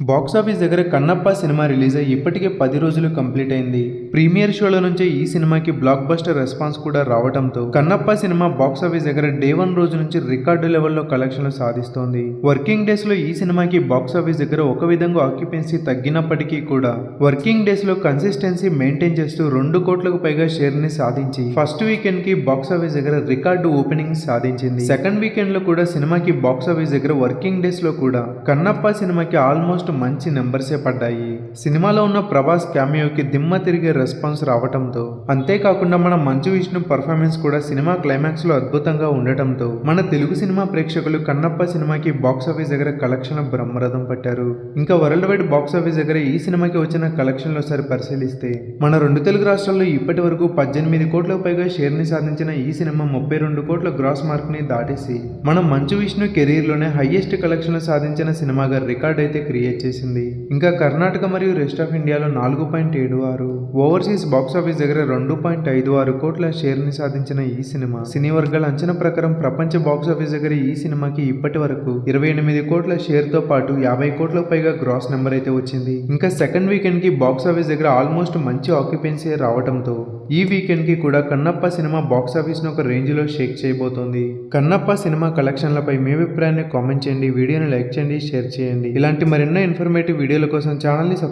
Box office దగ్గర Kannappa cinema release అయ్యి ఇప్పటికే పది రోజులు కంప్లీట్ అయింది. ప్రీమియర్ షోల నుంచే ఈ సినిమాకి బ్లాక్ బస్టర్ రెస్పాన్స్ కూడా రావడంతో కన్నప్ప సినిమా బాక్సాఫీస్ దగ్గర డే వన్ రోజు నుంచి రికార్డు లెవెల్లో కలెక్షన్లు సాధిస్తోంది. వర్కింగ్ డేస్లో ఈ సినిమాకి బాక్సాఫీస్ దగ్గర ఒక విధంగా ఆక్యుపెన్సీ తగ్గినప్పటికీ కూడా వర్కింగ్ డేస్లో కన్సిస్టెన్సీ మెయింటైన్ చేస్తూ రెండు కోట్లకు పైగా షేర్ని సాధించి ఫస్ట్ వీకెండ్కి బాక్సాఫీస్ దగ్గర రికార్డు ఓపెనింగ్ సాధించింది. సెకండ్ వీకెండ్లో కూడా సినిమాకి బాక్సాఫీస్ దగ్గర వర్కింగ్ డేస్లో కూడా కన్నప్ప సినిమాకి ఆల్మోస్ట్ మంచి నెంబర్సే పడ్డాయి. సినిమాలో ఉన్న ప్రభాస్ క్యామియోకి దిమ్మ తిరిగే రెస్పాన్స్ రావటంతో అంతేకాకుండా మన మంచు విష్ణు పర్ఫార్మెన్స్ కూడా సినిమా క్లైమాక్స్లో అద్భుతంగా ఉండటంతో మన తెలుగు సినిమా ప్రేక్షకులు కన్నప్ప సినిమాకి బాక్సాఫీస్ దగ్గర కలెక్షన్ బ్రహ్మరథం పట్టారు. ఇంకా వరల్డ్ వైడ్ బాక్సాఫీస్ దగ్గర ఈ సినిమాకి వచ్చిన కలెక్షన్లు ఒకసారి పరిశీలిస్తే మన రెండు తెలుగు రాష్ట్రాల్లో ఇప్పటి వరకు పద్దెనిమిది కోట్లకు పైగా షేర్ని సాధించిన ఈ సినిమా ముప్పై రెండు కోట్ల గ్రాస్ మార్క్ని దాటేసి మన మంచు విష్ణు కెరీర్లోనే హైయెస్ట్ కలెక్షన్ సాధించిన సినిమాగా రికార్డ్ అయితే క్రియేట్ చేసింది. ఇంకా కర్ణాటక మరియు రెస్ట్ ఆఫ్ ఇండియాలో నాలుగు పాయింట్ ఏడు ఆరు ఓవర్సీస్ బాక్సాఫీస్ దగ్గర రెండు పాయింట్ ఐదు ఆరు కోట్ల షేర్ని సాధించిన ఈ సినిమా. సినీ వర్గాల అంచనా ప్రకారం ప్రపంచ బాక్సాఫీస్ దగ్గర ఈ సినిమాకి ఇప్పటి వరకు ఇరవై ఎనిమిది కోట్ల షేర్తో పాటు యాభై కోట్లకు పైగా గ్రాస్ నెంబర్ అయితే వచ్చింది. ఇంకా సెకండ్ వీకెండ్కి బాక్సాఫీస్ దగ్గర ఆల్మోస్ట్ మంచి ఆక్యుపెన్సీ రావడంతో ఈ వీకెండ్కి కూడా కన్నప్ప సినిమా బాక్సాఫీస్ను ఒక రేంజ్లో షేక్ చేయబోతోంది. కన్నప్ప సినిమా కలెక్షన్లపై మీ అభిప్రాయాన్ని కామెంట్ చేయండి వీడియోని లైక్ చేయండి షేర్ చేయండి. ఇలాంటి మరెన్నో ఇన్ఫర్మేటివ్ వీడియోల కోసం ఛానల్ని